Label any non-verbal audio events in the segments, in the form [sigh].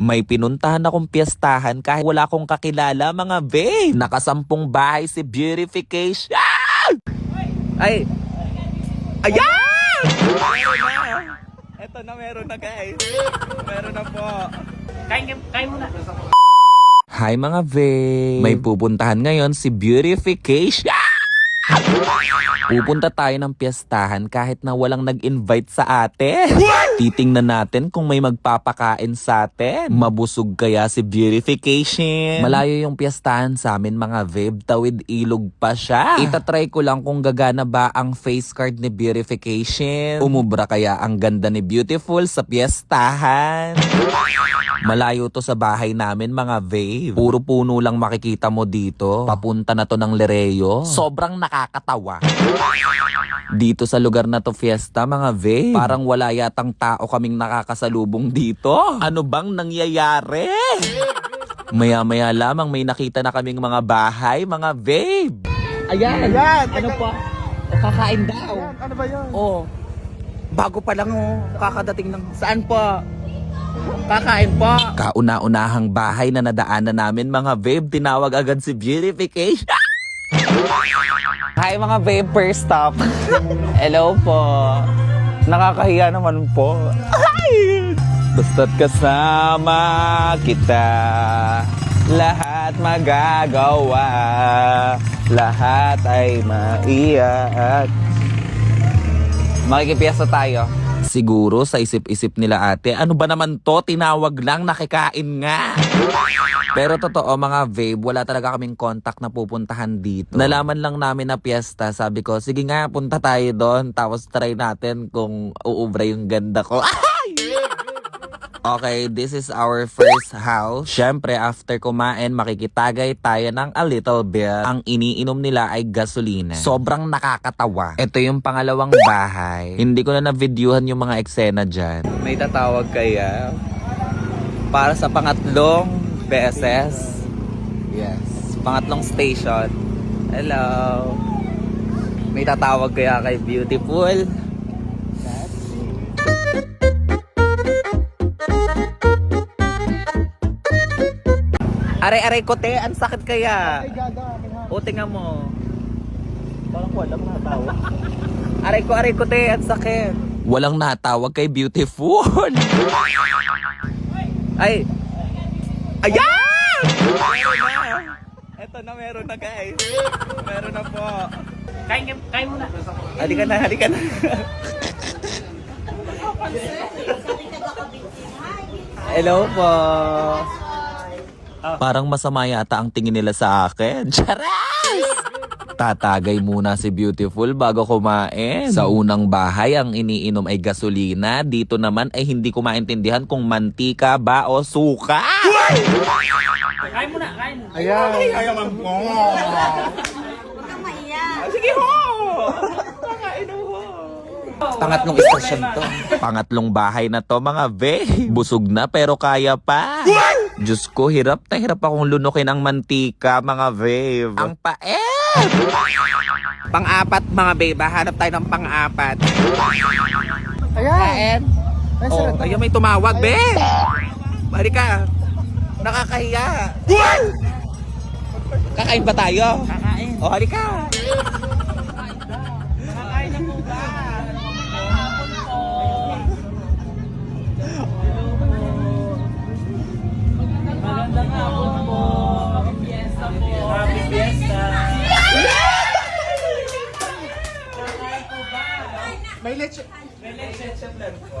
May pinuntahan akong piyestahan kahit wala akong kakilala mga babe. Nakasampung bahay si Beautification. Ay! Ayan! Ito na, meron na guys. Meron na po. Kain, kain muna. Hi mga babe! May pupuntahan ngayon si Beautification. Pupunta tayo ng piyestahan kahit na walang nag-invite sa atin. Titingnan natin kung may magpapakain sa atin. Mabusog kaya si Beautification. Malayo yung piyestahan sa amin mga babe. Tawid ilog pa siya. Itatry ko lang kung gagana ba ang face card ni Beautification. Umubra kaya ang ganda ni Beautiful sa piyestahan. Malayo to sa bahay namin mga babe. Puro puno lang makikita mo dito. Papunta na to ng Lereo. Sobrang nakakatawa. Dito sa lugar na to fiesta mga babe. Parang wala yatang tao kaming nakakasalubong dito. Ano bang nangyayari? Maya-maya lamang may nakita na kaming mga bahay, mga babe. Ayan. Ayan, Ano po? Kakain daw. Ayan, ano ba yun? Oh. Bago pa lang oh. Kakadating ng... Saan po? Kakain po. Kauna-unahang bahay na nadaanan namin mga babe. Tinawag agad si Beautification. Hi mga first stop. Hello po. Nakakahiya naman po. Ay! Basta't kasama kita, lahat magagawa, lahat ay maiyak. Makikipiyasa tayo. Siguro sa isip-isip nila ate, ano ba naman to? Tinawag lang, nakikain nga. Pero totoo mga babe, wala talaga kaming contact na pupuntahan dito. Nalaman lang namin na piyesta, sabi ko, sige nga, punta tayo doon. Tapos try natin kung uubra yung ganda ko. [laughs] Okay, this is our first house. Siyempre, after kumain, makikitagay tayo ng a little bit. Ang iniinom nila ay gasolina. Sobrang nakakatawa. Ito yung pangalawang bahay. Hindi ko na na-videohan yung mga eksena dyan. May tatawag kaya? Para sa pangatlong beses. Yes. Pangatlong station. Hello. May tatawag kaya kay Beautiful? Aray-aray ko te, ang sakit kaya. O, tingnan mo. Parang walang natawa. Aray ko, aray ko te, ang sakit. Walang natawag kay Beautiful. Ay! Ayan! Meron na! Meron na guys. Meron na po. Kain, kain muna. Halika na, halika na. Hello po. Parang masama yata ang tingin nila sa akin. [laughs] Charas! Tatagay muna si Beautiful bago kumain. Sa unang bahay, ang iniinom ay gasolina. Dito naman ay hindi ko maintindihan kung mantika ba o suka. Kain muna, kain. Ayan. Sige ho! Pangatlong istasyon to. Pangatlong bahay na to mga be. Busog na pero kaya pa. Diyos ko, hirap na hirap akong lunukin ang mantika mga babe. Ang paet! Pang-apat mga babe, hanap tayo ng pang-apat. Ayan. Ay, Oh, ayun may tumawag, be! Bari ka. Nakakahiya. Kakain ba tayo? Kakain. Oh, halika. Kakain na po ba? Magandang hapon po. Happy Fiesta po. Happy Fiesta. Kakain po ba? May leche. May leche plan po.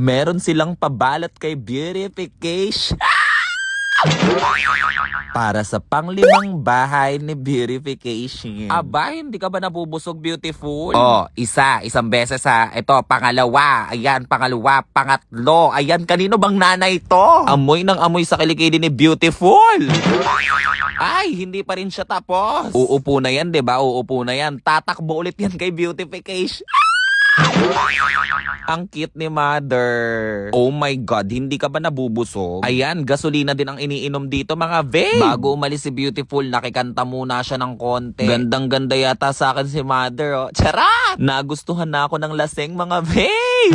Meron silang pabalot kay Beautification. Para sa panglimang bahay ni beautification. Aba, hindi ka ba nabubusog beautiful? Oh, isa, isang beses ha. Ito, pangalawa. Ayan, pangalawa, pangatlo. Ayan, kanino bang nanay to? Amoy ng amoy sa kilikili ni beautiful. Ay, hindi pa rin siya tapos. Uupo na yan, 'di ba? Uupo na yan. Tatakbo ulit yan kay beautification. Ang cute ni mother. Oh my God, hindi ka ba nabubusog? Ayan, gasolina din ang iniinom dito mga babe. Bago umalis si Beautiful, nakikanta muna siya ng konti. Gandang-ganda yata sa akin si mother, oh. Charot! Nagustuhan na ako ng laseng mga babe.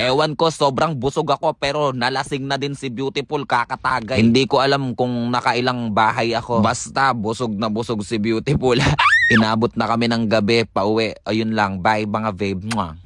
Ewan ko, sobrang busog ako pero nalasing na din si Beautiful kakatagay. Hindi ko alam kung nakailang bahay ako. Basta busog na busog si Beautiful. [laughs] Inabot na kami ng gabi, pauwi. Ayun lang, bye mga babe. Mwah.